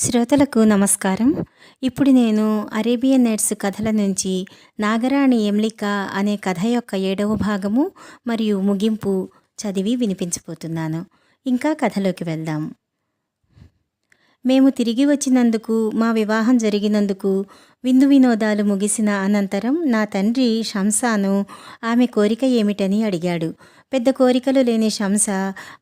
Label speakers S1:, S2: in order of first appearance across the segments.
S1: శ్రోతలకు నమస్కారం. ఇప్పుడు నేను అరేబియన్ నైట్స్ కథల నుంచి నాగరాణి ఎమ్లిక అనే కథ యొక్క ఏడవ భాగము మరియు ముగింపు చదివి వినిపించబోతున్నాను. ఇంకా కథలోకి వెళ్దాం. మేము తిరిగి వచ్చినందుకు మా వివాహం జరిగినందుకు విందు వినోదాలు ముగిసిన అనంతరం నా తండ్రి షంసాను ఆమె కోరిక ఏమిటని అడిగాడు. పెద్ద కోరికలు లేని శంస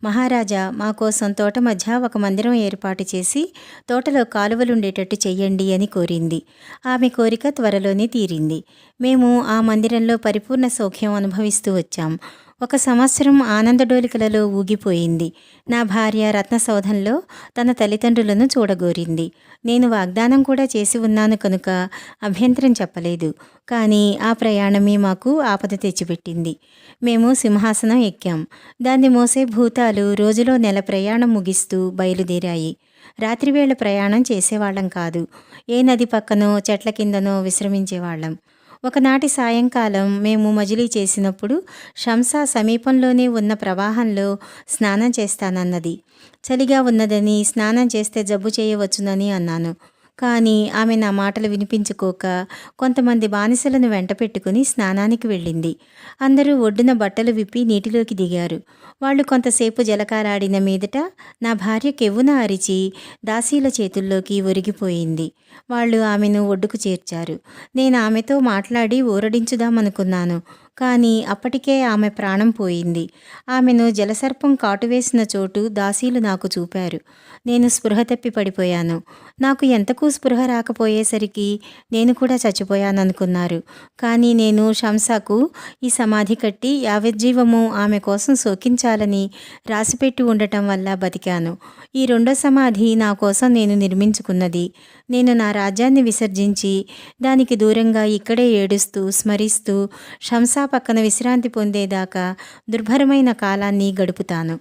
S1: మహారాజా మా కోసం తోట మధ్య ఒక మందిరం ఏర్పాటు చేసి తోటలో కాలువలుండేటట్టు చెయ్యండి అని కోరింది. ఆమె కోరిక త్వరలోనే తీరింది. మేము ఆ మందిరంలో పరిపూర్ణ సౌఖ్యం అనుభవిస్తూ వచ్చాం. ఒక సంవత్సరం ఆనందడోలికలలో ఊగిపోయింది. నా భార్య రత్నసౌధంలో తన తల్లిదండ్రులను చూడగోరింది. నేను వాగ్దానం కూడా చేసి ఉన్నాను కనుక అభ్యంతరం చెప్పలేదు. కానీ ఆ ప్రయాణమే మాకు ఆపద తెచ్చిపెట్టింది. మేము సింహాసనం ఎక్కాం. దాన్ని మోసే భూతాలు రోజులో నెల ప్రయాణం ముగిస్తూ బయలుదేరాయి. రాత్రివేళ ప్రయాణం చేసేవాళ్ళం కాదు. ఏ నది పక్కనో చెట్ల కిందనో విశ్రమించేవాళ్ళం. ఒకనాటి సాయంకాలం మేము మజిలీ చేసినప్పుడు షంసా సమీపంలోనే ఉన్న ప్రవాహంలో స్నానం చేస్తానన్నది. చలిగా ఉన్నదని స్నానం చేస్తే జబ్బు చేయవచ్చునని అన్నాను. కానీ ఆమె నా మాటలు వినిపించుకోక కొంతమంది బానిసలను వెంట పెట్టుకుని స్నానానికి వెళ్ళింది. అందరూ ఒడ్డున బట్టలు విప్పి నీటిలోకి దిగారు. వాళ్ళు కొంతసేపు జలకారాడిన మీదట నా భార్య కెవ్వున అరిచి దాసీల చేతుల్లోకి ఒరిగిపోయింది. వాళ్ళు ఆమెను ఒడ్డుకు చేర్చారు. నేను ఆమెతో మాట్లాడి ఊరడించుదామనుకున్నాను. కానీ అప్పటికే ఆమె ప్రాణం పోయింది. ఆమెను జలసర్పం కాటువేసిన చోటు దాసీలు నాకు చూపారు. నేను స్పృహ తప్పి పడిపోయాను. నాకు ఎంతకు స్పృహ రాకపోయేసరికి నేను కూడా చచ్చిపోయాననుకున్నారు. కానీ నేను షంసాకు ఈ సమాధి కట్టి యావజ్జీవము ఆమె కోసం శోకించాలని రాసిపెట్టి ఉండటం వల్ల బతికాను. ఈ రెండో సమాధి నా కోసం నేను నిర్మించుకున్నది. నేను నా రాజ్యాన్ని విసర్జించి దానికి దూరంగా ఇక్కడే ఏడుస్తూ స్మరిస్తూ శంసా పక్కన విశ్రాంతి పొందేదాకా దుర్భరమైన కాలాన్ని గడుపుతాను.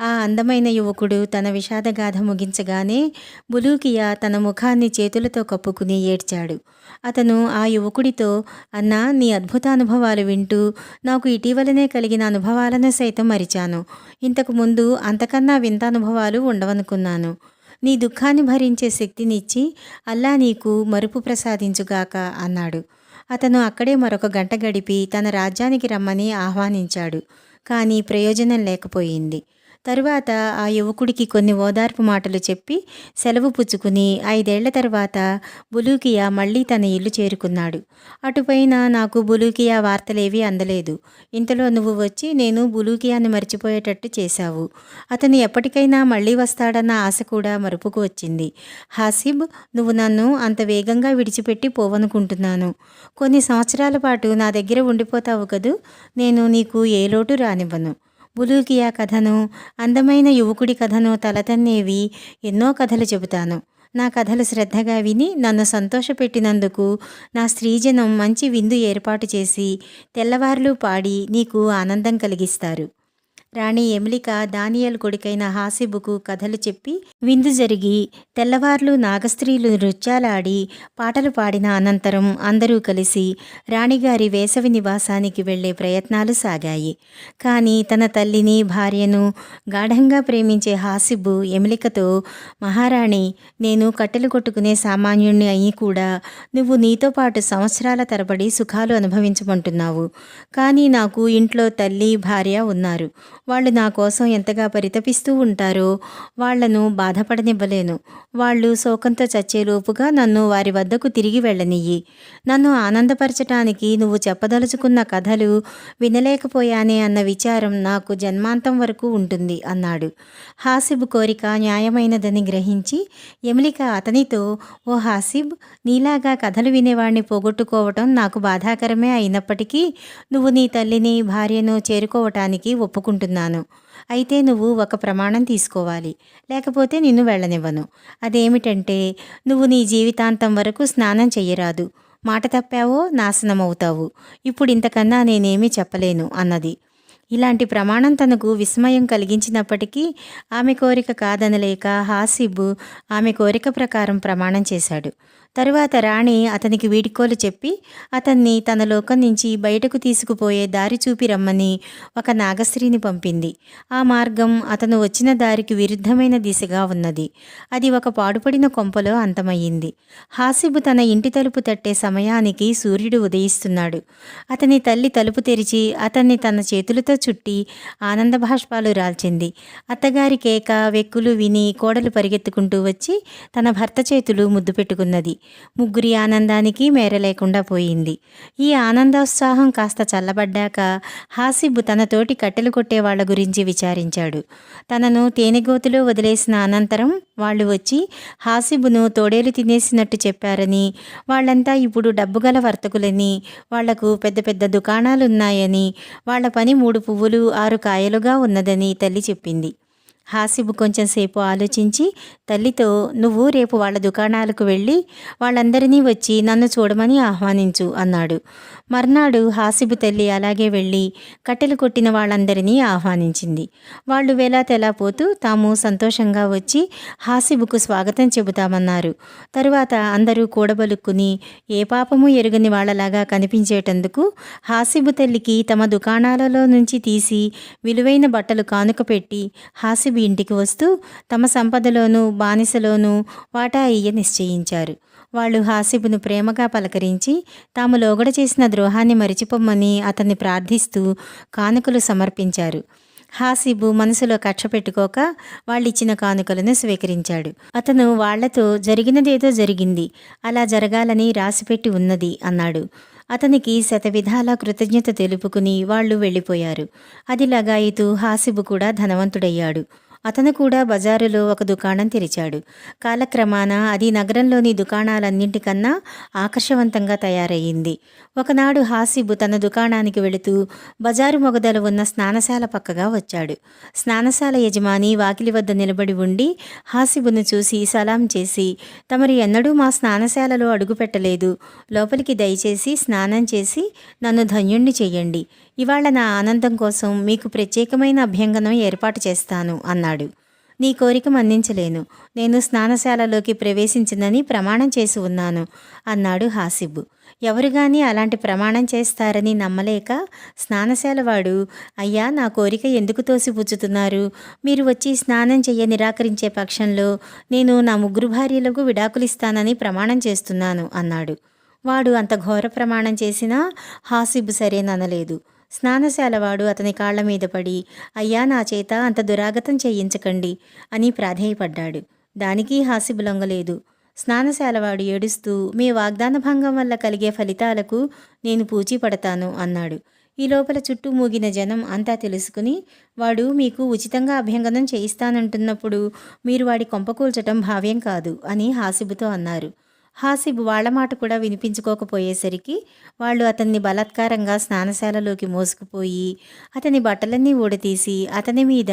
S1: ఆ అందమైన యువకుడు తన విషాదగాథ ముగించగానే బులూకియా తన ముఖాన్ని చేతులతో కప్పుకుని ఏడ్చాడు. అతను ఆ యువకుడితో అన్నా నీ అద్భుత అనుభవాలు వింటూ నాకు ఇటీవలనే కలిగిన అనుభవాలను సైతం మరిచాను. ఇంతకు ముందు అంతకన్నా వింత అనుభవాలు ఉండవనుకున్నాను. నీ దుఃఖాన్ని భరించే శక్తినిచ్చి అల్లా నీకు మరుపు ప్రసాదించుగాక అన్నాడు. అతను అక్కడే మరొక గంట గడిపి తన రాజ్యానికి రమ్మని ఆహ్వానించాడు. కానీ ప్రయోజనం లేకపోయింది. తరువాత ఆ యువకుడికి కొన్ని ఓదార్పు మాటలు చెప్పి సెలవు పుచ్చుకుని ఐదేళ్ళ తర్వాత బులూకియా మళ్ళీ తన ఇల్లు చేరుకున్నాడు. అటుపైన నాకు బులూకియా వార్తలేవీ అందలేదు. ఇంతలో నువ్వు వచ్చి నేను బులూకియాని మర్చిపోయేటట్టు చేశావు. అతను ఎప్పటికైనా మళ్ళీ వస్తాడన్న ఆశ కూడా మరుపుకు వచ్చింది. హాసిబ్ నువ్వు నన్ను అంత వేగంగా విడిచిపెట్టి పోవనుకుంటున్నాను. కొన్ని సంవత్సరాల పాటు నా దగ్గర ఉండిపోతావు కదూ? నేను నీకు ఏ లోటు రానివ్వను. బులూకియా కథను అందమైన యువకుడి కథను తలతన్నేవి ఎన్నో కథలు చెబుతాను. నా కథలు శ్రద్ధగా విని నన్ను సంతోషపెట్టినందుకు నా స్త్రీజనం మంచి విందు ఏర్పాటు చేసి తెల్లవారులు పాడి నీకు ఆనందం కలిగిస్తారు. రాణి ఎమిలిక దానియల్ కొడుకైన హాసిబుకు కథలు చెప్పి విందు జరిగి తెల్లవార్లు నాగస్త్రీలు నృత్యాలాడి పాటలు పాడిన అనంతరం అందరూ కలిసి రాణిగారి వేసవి నివాసానికి వెళ్ళే ప్రయత్నాలు సాగాయి. కానీ తన తల్లిని భార్యను గాఢంగా ప్రేమించే హాసిబు ఎమిలికతో మహారాణి నేను కట్టెలు కొట్టుకునే సామాన్యుణ్ణి అయి కూడా నువ్వు నీతో పాటు సంవత్సరాల తరబడి సుఖాలు అనుభవించమంటున్నావు. కానీ నాకు ఇంట్లో తల్లి భార్య ఉన్నారు. వాళ్ళు నా కోసం ఎంతగా పరితపిస్తూ ఉంటారో వాళ్ళను బాధపడనివ్వలేను. వాళ్ళు శోకంతో చచ్చేలోపుగా నన్ను వారి వద్దకు తిరిగి వెళ్ళనియ్యి. నన్ను ఆనందపరచటానికి నువ్వు చెప్పదలుచుకున్న కథలు వినలేకపోయానే అన్న విచారం నాకు జన్మాంతం వరకు ఉంటుంది అన్నాడు. హాసిబ్ కోరిక న్యాయమైనదని గ్రహించి ఎమిలిక అతనితో ఓ హాసిబ్ నీలాగా కథలు వినేవాణ్ణి పోగొట్టుకోవటం నాకు బాధాకరమే అయినప్పటికీ నువ్వు నీ తల్లిని భార్యను చేరుకోవటానికి ఒప్పుకుంటున్నాను అయితే నువ్వు ఒక ప్రమాణం తీసుకోవాలి. లేకపోతే నిన్ను వెళ్ళనివ్వను. అదేమిటంటే నువ్వు నీ జీవితాంతం వరకు స్నానం చెయ్యరాదు. మాట తప్పావో నాశనమవుతావు. ఇప్పుడు ఇంతకన్నా నేనేమీ చెప్పలేను అన్నది. ఇలాంటి ప్రమాణం తనకు విస్మయం కలిగించినప్పటికీ ఆమె కోరిక కాదనలేక హాసిబ్ ఆమె కోరిక ప్రకారం ప్రమాణం చేశాడు. తరువాత రాణి అతనికి వీడ్కోలు చెప్పి అతన్ని తన లోకం నుంచి బయటకు తీసుకుపోయే దారి చూపి రమ్మని ఒక నాగశ్రీని పంపింది. ఆ మార్గం అతను వచ్చిన దారికి విరుద్ధమైన దిశగా ఉన్నది. అది ఒక పాడుపడిన కొంపలో అంతమయ్యింది. హాసిబు తన ఇంటి తలుపు తట్టే సమయానికి సూర్యుడు ఉదయిస్తున్నాడు. అతని తల్లి తలుపు తెరిచి అతన్ని తన చేతులతో చుట్టి ఆనంద భాష్పాలు రాల్చింది. అత్తగారి కేక వెక్కులు విని కోడలు పరిగెత్తుకుంటూ వచ్చి తన భర్త చేతులు ముద్దు పెట్టుకున్నది. ముగ్గురి ఆనందానికి మేర లేకుండా పోయింది. ఈ ఆనందోత్సాహం కాస్త చల్లబడ్డాక హాసిబ్ తన తోటి కట్టెలు కొట్టే వాళ్ళ గురించి విచారించాడు. తనను తేనెగోతులో వదిలేసిన అనంతరం వాళ్ళు వచ్చి హాసిబును తోడేలు తినేసినట్టు చెప్పారని వాళ్ళంతా ఇప్పుడు డబ్బుగల వర్తకులని వాళ్ళకు పెద్ద పెద్ద దుకాణాలున్నాయని వాళ్ళ పని మూడు పువ్వులు ఆరు కాయలుగా ఉన్నదని తల్లి చెప్పింది. హాసిబు కొంచెం సేపు ఆలోచించి తల్లితో నువ్వు రేపు వాళ్ళ దుకాణాలకు వెళ్ళి వాళ్ళందరినీ వచ్చి నన్ను చూడమని ఆహ్వానించు అన్నాడు. మర్నాడు హాసిబు తల్లి అలాగే వెళ్ళి కట్టెలు కొట్టిన వాళ్ళందరినీ ఆహ్వానించింది. వాళ్ళు వేలా తెలా పోతూ తాము సంతోషంగా వచ్చి హాసిబుకు స్వాగతం చెబుతామన్నారు. తరువాత అందరూ కూడబలుక్కుని ఏ పాపము ఎరుగని వాళ్ళలాగా కనిపించేటందుకు హాసిబు తల్లికి తమ దుకాణాలలో నుంచి తీసి విలువైన బట్టలు కానుక పెట్టి హాసిబు ఇంటికి వస్తూ తమ సంపదలోనూ బానిసలోనూ వాటా ఇయ్య నిశ్చయించారు. వాళ్ళు హాసిబును ప్రేమగా పలకరించి తాము లోగడ చేసిన ద్రోహాన్ని మరిచిపోమ్మని అతన్ని ప్రార్థిస్తూ కానుకలు సమర్పించారు. హాసిబు మనసులో కక్ష పెట్టుకోక వాళ్ళిచ్చిన కానుకలను స్వీకరించాడు. అతను వాళ్ళతో జరిగినదేదో జరిగింది అలా జరగాలని రాసిపెట్టి ఉన్నది అన్నాడు. అతనికి శతవిధాల కృతజ్ఞత తెలుపుకుని వాళ్ళు వెళ్ళిపోయారు. అది లగాయితూ హాసిబు కూడా ధనవంతుడయ్యాడు. అతను కూడా బజారులో ఒక దుకాణం తెరిచాడు. కాలక్రమాన అది నగరంలోని దుకాణాలన్నింటికన్నా ఆకర్షవంతంగా తయారయ్యింది. ఒకనాడు హాసిబు తన దుకాణానికి వెళుతూ బజారు మొగదల ఉన్న స్నానశాల పక్కగా వచ్చాడు. స్నానశాల యజమాని వాకిలి వద్ద నిలబడి ఉండి హాసిబును చూసి సలాం చేసి తమరు ఎన్నడూ మా స్నానశాలలో అడుగుపెట్టలేదు. లోపలికి దయచేసి స్నానం చేసి నన్ను ధన్యుణ్ణి చెయ్యండి. ఇవాళ నా ఆనందం కోసం మీకు ప్రత్యేకమైన అభ్యంగనం ఏర్పాటు చేస్తాను అన్నాడు. నీ కోరిక మన్నించలేను. నేను స్నానశాలలోకి ప్రవేశించిందని ప్రమాణం చేసి ఉన్నాను అన్నాడు హాసిబ్. ఎవరు కానీ అలాంటి ప్రమాణం చేస్తారని నమ్మలేక స్నానశాల వాడు అయ్యా నా కోరిక ఎందుకు తోసిపుచ్చుతున్నారు? మీరు వచ్చి స్నానం చెయ్య నిరాకరించే పక్షంలో నేను నా ముగ్గురు భార్యలకు విడాకులిస్తానని ప్రమాణం చేస్తున్నాను అన్నాడు. వాడు అంత ఘోర ప్రమాణం చేసినా హాసిబ్ సరేననలేదు. స్నానశాలవాడు అతని కాళ్ళ మీద పడి అయ్యా నా చేత అంత దురాగతం చేయించకండి అని ప్రాధేయపడ్డాడు. దానికి హాసిబులొంగలేదు స్నానశాలవాడు ఏడుస్తూ మీ వాగ్దాన భంగం వల్ల కలిగే ఫలితాలకు నేను పూచిపడతాను అన్నాడు. ఈ లోపల చుట్టూ మూగిన జనం అంతా తెలుసుకుని వాడు మీకు ఉచితంగా అభ్యంగనం చేయిస్తానంటున్నప్పుడు మీరు వాడి కొంపకూల్చటం భావ్యం కాదు అని హాసిబుతో అన్నారు. హాసిబ్ వాళ్ళ మాట కూడా వినిపించుకోకపోయేసరికి వాళ్ళు అతన్ని బలాత్కారంగా స్నానశాలలోకి మోసుకుపోయి అతని బట్టలన్నీ ఊడతీసి అతని మీద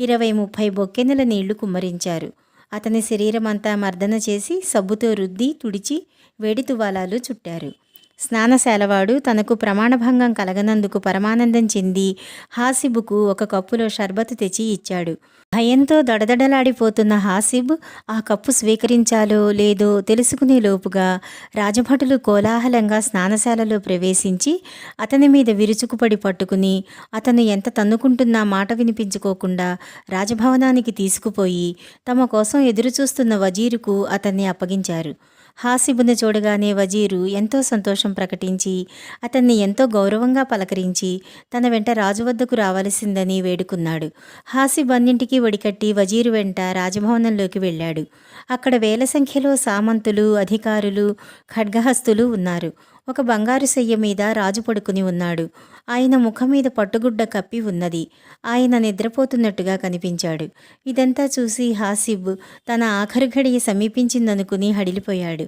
S1: ఇరవై ముప్పై బొక్కెనెల నీళ్ళు కుమ్మరించారు. అతని శరీరం అంతా మర్దన చేసి సబ్బుతో రుద్ది తుడిచి వేడి తువాలాలు చుట్టారు. స్నానశాలవాడు తనకు ప్రమాణభంగం కలగనందుకు పరమానందం చెంది హాసిబుకు ఒక కప్పులో షర్బతు తెచ్చి ఇచ్చాడు. భయంతో దడదడలాడిపోతున్న హాసిబ్ ఆ కప్పు స్వీకరించాలో లేదో తెలుసుకునే లోపుగా రాజభటులు కోలాహలంగా స్నానశాలలో ప్రవేశించి అతని మీద విరుచుకుపడి పట్టుకుని అతను ఎంత తన్నుకుంటున్నా మాట వినిపించుకోకుండా రాజభవనానికి తీసుకుపోయి తమ కోసం ఎదురుచూస్తున్న వజీరుకు అతన్ని అప్పగించారు. హాసిబును చూడగానే వజీరు ఎంతో సంతోషం ప్రకటించి అతన్ని ఎంతో గౌరవంగా పలకరించి తన వెంట రాజు వద్దకు రావలసిందని వేడుకున్నాడు. హాసిబ్ అన్నింటికీ ఒడికట్టి వజీరు వెంట రాజభవనంలోకి వెళ్ళాడు. అక్కడ వేల సంఖ్యలో సామంతులు అధికారులు ఖడ్గహస్తులు ఉన్నారు. ఒక బంగారు శయ్య మీద రాజు పడుకుని ఉన్నాడు. ఆయన ముఖం మీద పట్టుగుడ్డ కప్పి ఉన్నది. ఆయన నిద్రపోతున్నట్టుగా కనిపించాడు. ఇదంతా చూసి హాసిబ్ తన ఆఖరు ఘడియ సమీపించిందనుకుని హడిలిపోయాడు.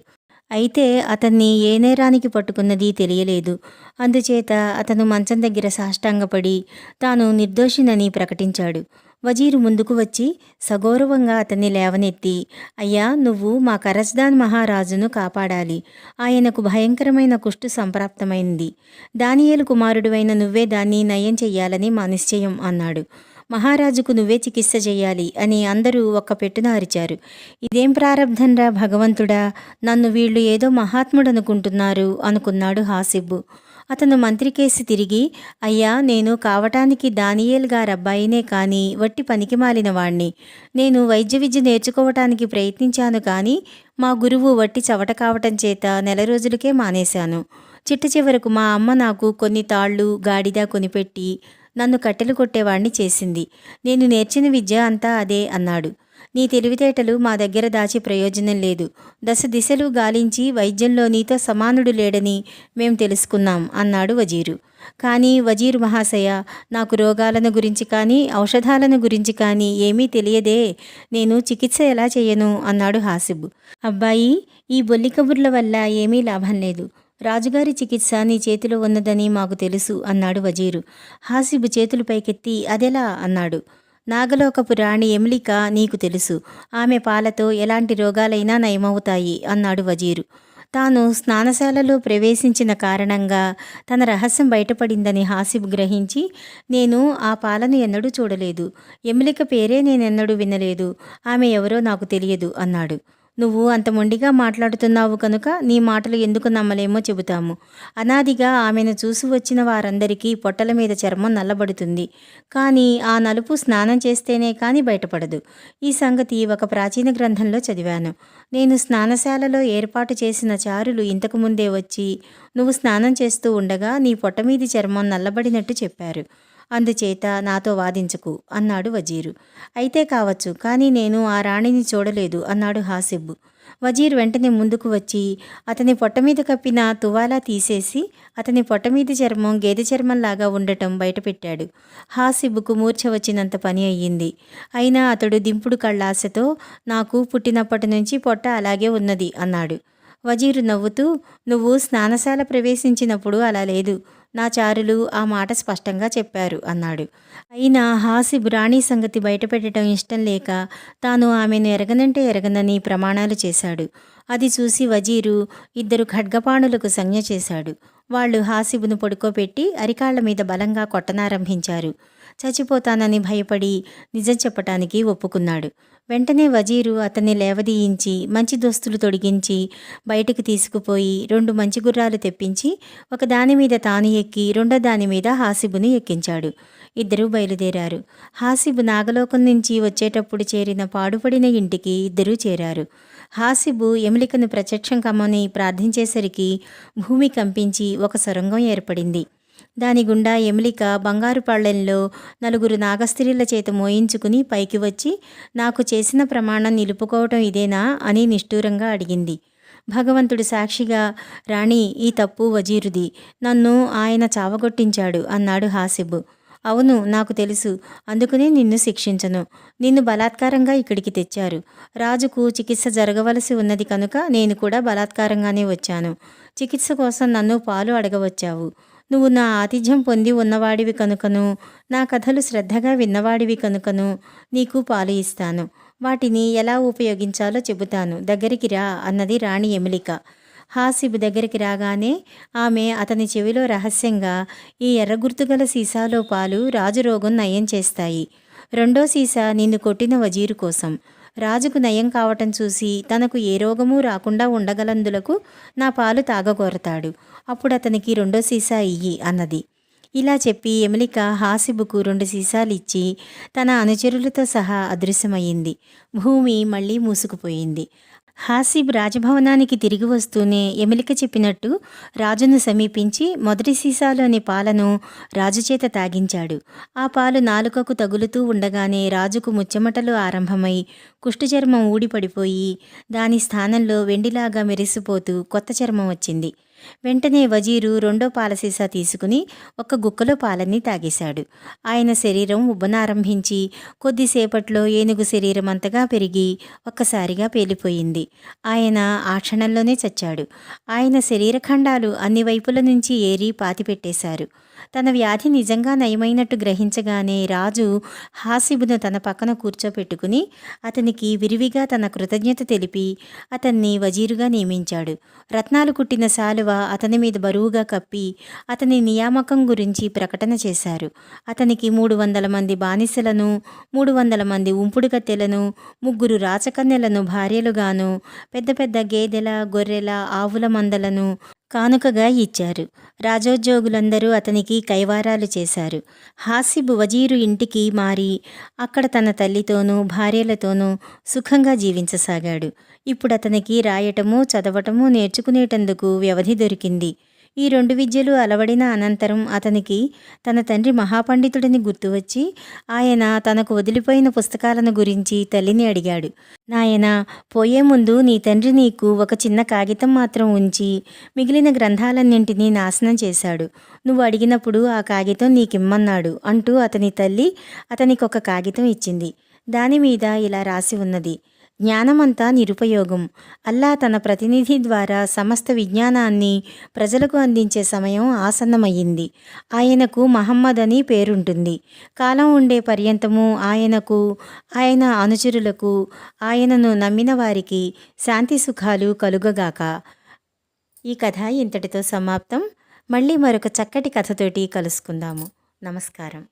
S1: అయితే అతన్ని ఏ నేరానికి పట్టుకున్నది తెలియలేదు. అందుచేత అతను మంచం దగ్గర సాష్టాంగపడి తాను నిర్దోషినని ప్రకటించాడు. వజీరు ముందుకు వచ్చి సగౌరవంగా అతన్ని లేవనెత్తి అయ్యా నువ్వు మా కరజ్దాన్ మహారాజును కాపాడాలి. ఆయనకు భయంకరమైన కుష్టు సంప్రాప్తమైంది. దానియేలు కుమారుడువైన నువ్వే దాన్ని నయం చెయ్యాలని మా నిశ్చయం అన్నాడు. మహారాజుకు నువ్వే చికిత్స చేయాలి అని అందరూ ఒక్క పెట్టున అరిచారు. ఇదేం ప్రారంధంరా భగవంతుడా? నన్ను వీళ్ళు ఏదో మహాత్ముడనుకుంటున్నారు అనుకున్నాడు హాసిబ్బు అతను మంత్రికేసి తిరిగి అయ్యా నేను కావటానికి దానియేల్ గారబ్బాయినే కానీ వట్టి పనికి మాలిన వాణ్ణి. నేను వైద్య విద్య నేర్చుకోవటానికి ప్రయత్నించాను కానీ మా గురువు వట్టి చవట కావటం చేత నెల రోజులకే మానేశాను. చిట్ట చివరకు మా అమ్మ నాకు కొన్ని తాళ్ళు గాడిద కొనిపెట్టి నన్ను కట్టెలు కొట్టేవాణ్ణి చేసింది. నేను నేర్చిన విద్య అంతా అదే అన్నాడు. నీ తెలివితేటలు మా దగ్గర దాచి ప్రయోజనం లేదు. దశ దిశలు గాలించి వైద్యంలో నీతో సమానుడు లేడని మేం తెలుసుకున్నాం అన్నాడు వజీరు. కానీ వజీర్ మహాశయ నాకు రోగాలను గురించి కానీ ఔషధాలను గురించి కానీ ఏమీ తెలియదే. నేను చికిత్స ఎలా చేయను? అన్నాడు హాసిబ్. అబ్బాయి ఈ బొల్లి కబుర్ల వల్ల ఏమీ లాభం లేదు. రాజుగారి చికిత్స నీ చేతిలో ఉన్నదని మాకు తెలుసు అన్నాడు వజీరు. హాసిబ్ చేతులు పైకెత్తి అదెలా? అన్నాడు. నాగలోకపు రాణి ఎమ్లిక నీకు తెలుసు ఆమె పాలతో ఎలాంటి రోగాలైనా నయమవుతాయి అన్నాడు వజీరు. తాను స్నానశాలలో ప్రవేశించిన కారణంగా తన రహస్యం బయటపడిందని హాసిబ్ గ్రహించి నేను ఆ పాలను ఎన్నడూ చూడలేదు. ఎమ్లిక పేరే నేనెన్నడూ వినలేదు. ఆమె ఎవరో నాకు తెలియదు అన్నాడు. నువ్వు అంత మొండిగా మాట్లాడుతున్నావు కనుక నీ మాటలు ఎందుకు నమ్మలేమో చెబుతాము. అనాదిగా ఆమెను చూసి వచ్చిన వారందరికీ పొట్టల మీద చర్మం నల్లబడుతుంది. కానీ ఆ నలుపు స్నానం చేస్తేనే కానీ బయటపడదు. ఈ సంగతి ఒక ప్రాచీన గ్రంథంలో చదివాను. నేను స్నానశాలలో ఏర్పాటు చేసిన చారులు ఇంతకు ముందే వచ్చి నువ్వు స్నానం చేస్తూ ఉండగా నీ పొట్ట మీది చర్మం నల్లబడినట్టు చెప్పారు. అందుచేత నాతో వాదించకు అన్నాడు వజీరు. అయితే కావచ్చు కానీ నేను ఆ రాణిని చూడలేదు అన్నాడు హాసిబ్. వజీర్ వెంటనే ముందుకు వచ్చి అతని పొట్ట మీద కప్పిన తువాలా తీసేసి అతని పొట్ట మీద చర్మం గేదె చర్మంలాగా ఉండటం బయటపెట్టాడు. హాసిబ్కు మూర్ఛ వచ్చినంత పని అయ్యింది. అయినా అతడు దింపుడు కళ్ళాశతో నాకు పుట్టినప్పటి నుంచి పొట్ట అలాగే ఉన్నది అన్నాడు. వజీరు నవ్వుతూ నువ్వు స్నానశాల ప్రవేశించినప్పుడు అలా లేదు. నా చారులు ఆ మాట స్పష్టంగా చెప్పారు అన్నాడు. అయినా హాసిబ్ రాణి సంగతి బయటపెట్టడం ఇష్టం లేక తాను ఆమెను ఎరగనంటే ఎరగనని ప్రమాణాలు చేశాడు. అది చూసి వజీరు ఇద్దరు ఖడ్గపాణులకు సంజ్ఞ చేశాడు. వాళ్ళు హాసిబును పడుకోబెట్టి అరికాళ్ళ మీద బలంగా కొట్టనారంభించారు. చచ్చిపోతానని భయపడి నిజం చెప్పటానికి ఒప్పుకున్నాడు. వెంటనే వజీరు అతన్ని లేవదీయించి మంచి దుస్తులు తొడిగించి బయటకు తీసుకుపోయి రెండు మంచి గుర్రాలు తెప్పించి ఒక దాని మీద తాను ఎక్కి రెండో దాని మీద హాసిబుని ఎక్కించాడు. ఇద్దరూ బయలుదేరారు. హాసిబు నాగలోకం నుంచి వచ్చేటప్పుడు చేరిన పాడుపడిన ఇంటికి ఇద్దరూ చేరారు. హాసిబు ఎమిలికను ప్రత్యక్షం కమ్మని ప్రార్థించేసరికి భూమి కంపించి ఒక సొరంగం ఏర్పడింది. దాని గుండా ఎమిలిక బంగారు పళ్ళెంలో నలుగురు నాగస్త్రీల చేత మోయించుకుని పైకి వచ్చి నాకు చేసిన ప్రమాణం నిలుపుకోవటం ఇదేనా? అని నిష్ఠూరంగా అడిగింది. భగవంతుడు సాక్షిగా రాణి ఈ తప్పు వజీరుది. నన్ను ఆయన చావగొట్టించాడు అన్నాడు హాసిబ్. అవును నాకు తెలుసు. అందుకనే నిన్ను శిక్షించను. నిన్ను బలాత్కారంగా ఇక్కడికి తెచ్చారు. రాజుకు చికిత్స జరగవలసి ఉన్నది కనుక నేను కూడా బలాత్కారంగానే వచ్చాను. చికిత్స కోసం నన్ను పాలు అడగవచ్చావు. నువ్వు నా ఆతిథ్యం పొంది ఉన్నవాడివి కనుకను నా కథలు శ్రద్ధగా విన్నవాడివి కనుకను నీకు పాలు ఇస్తాను. వాటిని ఎలా ఉపయోగించాలో చెబుతాను. దగ్గరికి రా అన్నది రాణి ఎమిలిక. హాసిబ్ దగ్గరికి రాగానే ఆమె అతని చెవిలో రహస్యంగా ఈ ఎర్రగుర్తుగల సీసాలో పాలు రాజురోగం నయం చేస్తాయి. రెండో సీసా నిన్ను కొట్టిన వజీరు కోసం. రాజుకు నయం కావటం చూసి తనకు ఏ రోగమూ రాకుండా ఉండగలందులకు నా పాలు తాగగోరతాడు. అప్పుడు అతనికి రెండో సీసా ఇయ్యి అన్నది. ఇలా చెప్పి ఎమిలిక హాసిబుకు రెండు సీసాలు ఇచ్చి తన అనుచరులతో సహా అదృశ్యమయ్యింది. భూమి మళ్ళీ మూసుకుపోయింది. హాసిబ్ రాజభవనానికి తిరిగి వస్తూనే ఎమిలిక చెప్పినట్టు రాజును సమీపించి మొదటి సీసాలోని పాలను రాజు చేత తాగించాడు. ఆ పాలు నాలుకకు తగులుతూ ఉండగానే రాజుకు ముచ్చెమటలు ఆరంభమై కుష్ఠచర్మం ఊడిపడిపోయి దాని స్థానంలో వెండిలాగా మెరిసిపోతూ కొత్త చర్మం వచ్చింది. వెంటనే వజీరు రెండో పాల సీసా తీసుకుని ఒక గుక్కలో పాలన్నీ తాగేశాడు. ఆయన శరీరం ఉబ్బనారంభించి కొద్దిసేపట్లో ఏనుగు శరీరం అంతగా పెరిగి ఒక్కసారిగా పేలిపోయింది. ఆయన ఆ క్షణంలోనే చచ్చాడు. ఆయన శరీరఖండాలు అన్ని వైపుల నుంచి ఏరి పాతిపెట్టేశారు. తన వ్యాధి నిజంగా నయమైనట్టు గ్రహించగానే రాజు హాసిబును తన పక్కన కూర్చోపెట్టుకుని అతనికి విరివిగా తన కృతజ్ఞత తెలిపి అతన్ని వజీరుగా నియమించాడు. రత్నాలు కుట్టిన శాలువ అతని మీద బరువుగా కప్పి అతని నియామకం గురించి ప్రకటన చేశారు. అతనికి మూడు వందల మంది బానిసలను మూడు వందల మంది ఉంపుడు కత్తెలను ముగ్గురు రాచకన్యలను భార్యలుగాను పెద్ద పెద్ద గేదెల గొర్రెల ఆవుల మందలను కానుకగా ఇచ్చారు. రాజోద్యోగులందరూ అతనికి కైవారాలు చేశారు. హాసిబ్ వజీరు ఇంటికి మారి అక్కడ తన తల్లితోనూ భార్యలతోనూ సుఖంగా జీవించసాగాడు. ఇప్పుడు అతనికి రాయటము చదవటము నేర్చుకునేటందుకు వ్యవధి దొరికింది. ఈ రెండు విద్యలు అలవడిన అనంతరం అతనికి తన తండ్రి మహాపండితుడిని గుర్తువచ్చి ఆయన తనకు వదిలిపోయిన పుస్తకాలను గురించి తల్లిని అడిగాడు. నాయన పోయే ముందు నీ తండ్రి నీకు ఒక చిన్న కాగితం మాత్రం ఉంచి మిగిలిన గ్రంథాలన్నింటినీ నాశనం చేశాడు. నువ్వు అడిగినప్పుడు ఆ కాగితం నీకిమ్మన్నాడు అంటూ అతని తల్లి అతనికి ఒక కాగితం ఇచ్చింది. దాని మీద ఇలా రాసి ఉన్నది. జ్ఞానమంతా నిరుపయోగం. అల్లా తన ప్రతినిధి ద్వారా సమస్త విజ్ఞానాన్ని ప్రజలకు అందించే సమయం ఆసన్నమయ్యింది. ఆయనకు మహమ్మద్ అని పేరుంటుంది. కాలం ఉండే పర్యంతము ఆయనకు ఆయన అనుచరులకు ఆయనను నమ్మిన వారికి శాంతి సుఖాలు కలుగగాక. ఈ కథ ఇంతటితో సమాప్తం. మళ్ళీ మరొక చక్కటి కథతోటి కలుసుకుందాము. నమస్కారం.